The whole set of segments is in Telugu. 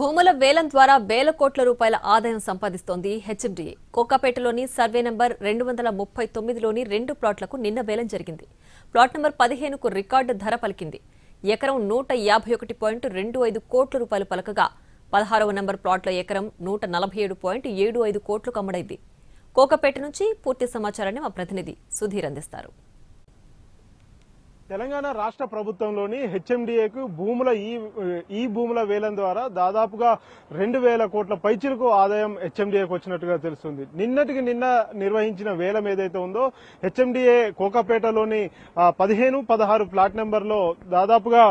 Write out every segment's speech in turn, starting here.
భూముల వేలం ద్వారా వేల కోట్ల రూపాయల ఆదాయం సంపాదిస్తోంది హెచ్ఎండిఏ. కోకాపేటలోని సర్వే నంబర్ రెండు వందల ముప్పై తొమ్మిదిలోని రెండు ప్లాట్లకు నిన్న వేలం జరిగింది. ప్లాట్ నంబర్ పదిహేనుకు రికార్డు ధర పలికింది. ఎకరం నూట యాభై ఒకటి పాయింట్ రెండు ఐదు కోట్ల రూపాయలు పలకగా పదహారవ నంబర్ ప్లాట్ల ఎకరం నూట నలభై ఏడు పాయింట్ ఏడు ఐదు కోట్లకు అమ్ముడైంది. కోకపేట నుంచి పూర్తి సమాచారాన్ని మా ప్రతినిధి సుధీర్ అందిస్తారు. తెలంగాణ రాష్ట్ర ప్రభుత్వంలోని హెచ్ఎండిఏకు భూముల ఈ ఈ భూముల వేలం ద్వారా దాదాపుగా రెండు వేల కోట్ల పైచిలకు ఆదాయం హెచ్ఎండిఏకు వచ్చినట్టుగా తెలుస్తుంది. నిన్నటికి నిన్న నిర్వహించిన వేలం ఏదైతే ఉందో హెచ్ఎండిఏ కోకాపేటలోని పదిహేను పదహారు ప్లాట్ నెంబర్లో దాదాపుగా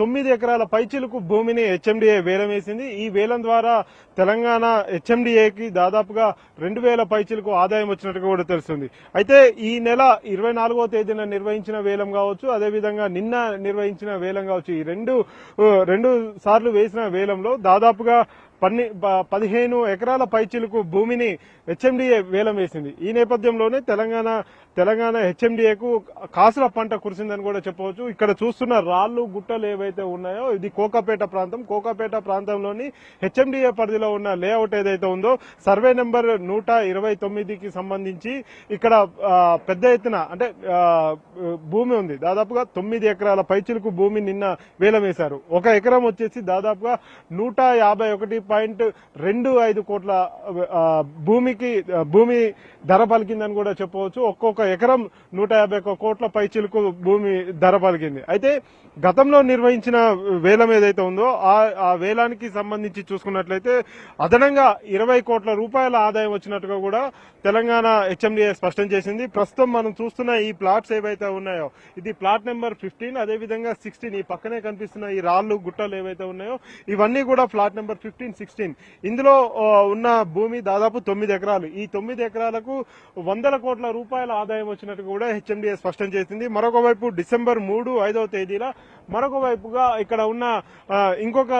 తొమ్మిది ఎకరాల పైచిలకు భూమిని హెచ్ఎండిఏ వేలం వేసింది. ఈ వేలం ద్వారా తెలంగాణ హెచ్ఎండిఏకి దాదాపుగా రెండు వేల పైచిలకు ఆదాయం వచ్చినట్టుగా కూడా తెలుస్తుంది. అయితే ఈ నెల ఇరవై నాలుగో తేదీన నిర్వహించిన వేలంగా కావచ్చు అదేవిధంగా నిన్న నిర్వహించిన వేలం కావచ్చు ఈ రెండు రెండు సార్లు వేసిన వేలంలో దాదాపుగా పన్ని పదిహేను ఎకరాల పైచిలకు భూమిని హెచ్ఎండిఏ వేలం వేసింది. ఈ నేపథ్యంలోనే తెలంగాణ తెలంగాణ హెచ్ఎండిఏకు కాసుల పంట కురిసిందని కూడా చెప్పవచ్చు. ఇక్కడ చూస్తున్న రాళ్ళు గుట్టలు ఏవైతే ఉన్నాయో ఇది కోకాపేట ప్రాంతం. కోకాపేట ప్రాంతంలోని హెచ్ఎండిఏ పరిధిలో ఉన్న లేఅవుట్ ఏదైతే ఉందో సర్వే నెంబర్ నూట ఇరవై తొమ్మిదికి సంబంధించి ఇక్కడ పెద్ద ఎత్తున అంటే భూమి ఉంది. దాదాపుగా తొమ్మిది ఎకరాల పైచిలకు భూమి నిన్న వేలం వేశారు. ఒక ఎకరం వచ్చేసి దాదాపుగా నూట యాభై ఒకటి పాయింట్ రెండు ఐదు కోట్ల భూమికి భూమి ధర పలికిందని కూడా చెప్పవచ్చు. ఒక్కొక్క ఎకరం నూట యాభై ఒక్క కోట్ల పైచిలకు భూమి ధర పలికింది. అయితే గతంలో నిర్వహించిన వేలం ఏదైతే ఉందో ఆ ఆ వేలానికి సంబంధించి చూసుకున్నట్లయితే అదనంగా ఇరవై కోట్ల రూపాయల ఆదాయం వచ్చినట్టుగా కూడా తెలంగాణ హెచ్ఎండిఏ స్పష్టం చేసింది. ప్రస్తుతం మనం చూస్తున్న ఈ ప్లాట్స్ ఏవైతే ఉన్నాయో ఇది ప్లాట్ నెంబర్ ఫిఫ్టీన్ అదేవిధంగా సిక్స్టీన్ ఈ పక్కనే కనిపిస్తున్న ఈ రాళ్ళు గుట్టలు ఏవైతే ఉన్నాయో ఇవన్నీ కూడా ప్లాట్ నెంబర్ ఫిఫ్టీన్ సిక్స్టీన్. ఇందులో ఉన్న భూమి దాదాపు తొమ్మిది ఎకరాలు. ఈ తొమ్మిది ఎకరాలకు వందల కోట్ల రూపాయల ఆదాయం వచ్చినట్టు కూడా హెచ్ఎండిఏ స్పష్టం చేసింది. మరొక వైపు డిసెంబర్ మూడు ఐదవ తేదీల మరొక వైపుగా ఇక్కడ ఉన్న ఇంకొక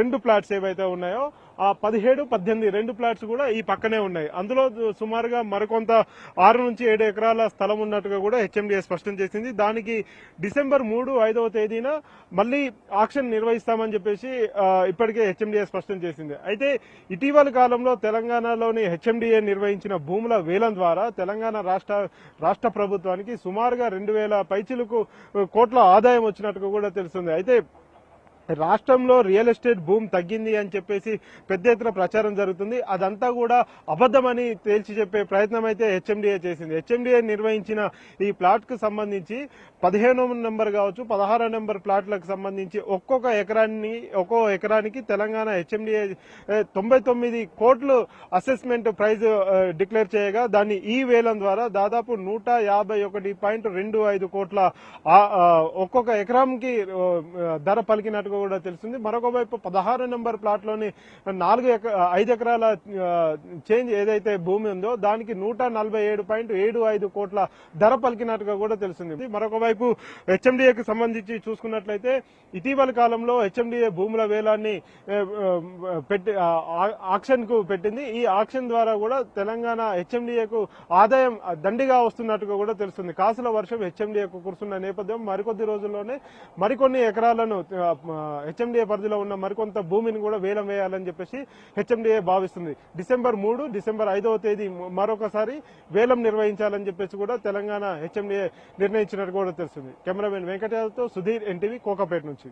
రెండు ప్లాట్స్ ఏవైతే ఉన్నాయో ఆ పదిహేడు పద్దెనిమిది రెండు ప్లాట్స్ కూడా ఈ పక్కనే ఉన్నాయి. అందులో సుమారుగా మరికొంత ఆరు నుంచి ఏడు ఎకరాల స్థలం ఉన్నట్టుగా కూడా హెచ్ఎండిఏ స్పష్టం చేసింది. దానికి డిసెంబర్ మూడు ఐదవ తేదీన మళ్ళీ ఆక్షన్ నిర్వహిస్తామని చెప్పేసి ఇప్పటికే హెచ్ఎండిఏ స్పష్టం చేసింది. అయితే ఇటీవల కాలంలో తెలంగాణలోని హెచ్ఎండిఏ నిర్వహించిన భూముల వేలం ద్వారా తెలంగాణ రాష్ట్ర రాష్ట్ర ప్రభుత్వానికి సుమారుగా రెండు వేల పైచిలకు కోట్ల ఆదాయం వచ్చినట్టుగా కూడా తెలుస్తుంది. అయితే రాష్ట్రంలో రియల్ ఎస్టేట్ భూమి తగ్గింది అని చెప్పేసి పెద్ద ఎత్తున ప్రచారం జరుగుతుంది. అదంతా కూడా అబద్ధమని తేల్చి చెప్పే ప్రయత్నం అయితే హెచ్ఎండిఏ చేసింది. హెచ్ఎండిఏ నిర్వహించిన ఈ ప్లాట్కు సంబంధించి పదిహేనో నెంబర్ కావచ్చు పదహారో నెంబర్ ప్లాట్లకు సంబంధించి ఒక్కొక్క ఎకరాన్ని ఒక్కో ఎకరానికి తెలంగాణ హెచ్ఎండిఏ తొంభై తొమ్మిది కోట్లు అసెస్మెంట్ ప్రైజ్ డిక్లేర్ చేయగా దాన్ని ఈ వేలం ద్వారా దాదాపు నూట యాభై ఒకటి పాయింట్ రెండు ఐదు కోట్ల ఒక్కొక్క ఎకరంకి ధర పలికినట్టుగా కూడా తెలిసింది మరొక వైపు పదహారు నెంబర్ ప్లాట్లోని నాలుగు ఎక- ఐదు ఎకరాల చేంజ్ ఏదైతే భూమి ఉందో దానికి నూట నలభై ఏడు పాయింట్ ఏడు ఐదు కోట్ల ధర పలికినట్టుగా కూడా తెలిసింది మరొక వైపు హెచ్ఎండిఏకి సంబంధించి చూసుకున్నట్లయితే ఇటీవల కాలంలో హెచ్ఎండిఏ భూముల వేలాన్ని పెట్టి ఆక్షన్కు పెట్టింది. ఈ ఆక్షన్ ద్వారా కూడా తెలంగాణ హెచ్ఎండిఏకు ఆదాయం దండిగా వస్తున్నట్టుగా కూడా తెలుస్తుంది. కాసుల వర్షం హెచ్ఎండిఏకు కురుస్తున్న నేపథ్యం మరికొద్ది రోజుల్లోనే మరికొన్ని ఎకరాలను హెచ్ఎండిఏ పరిధిలో ఉన్న మరికొంత భూమిని కూడా వేలం వేయాలని చెప్పేసి హెచ్ఎండిఏ భావిస్తుంది. డిసెంబర్ మూడు డిసెంబర్ ఐదవ తేదీ మరొకసారి వేలం నిర్వహించాలని చెప్పేసి కూడా తెలంగాణ హెచ్ఎండిఏ నిర్ణయించినట్టు కూడా తెలుస్తుంది. కెమెరామెన్ వెంకటయాదవ్తో సుధీర్ ఎన్టీవీ కోకాపేట నుంచి.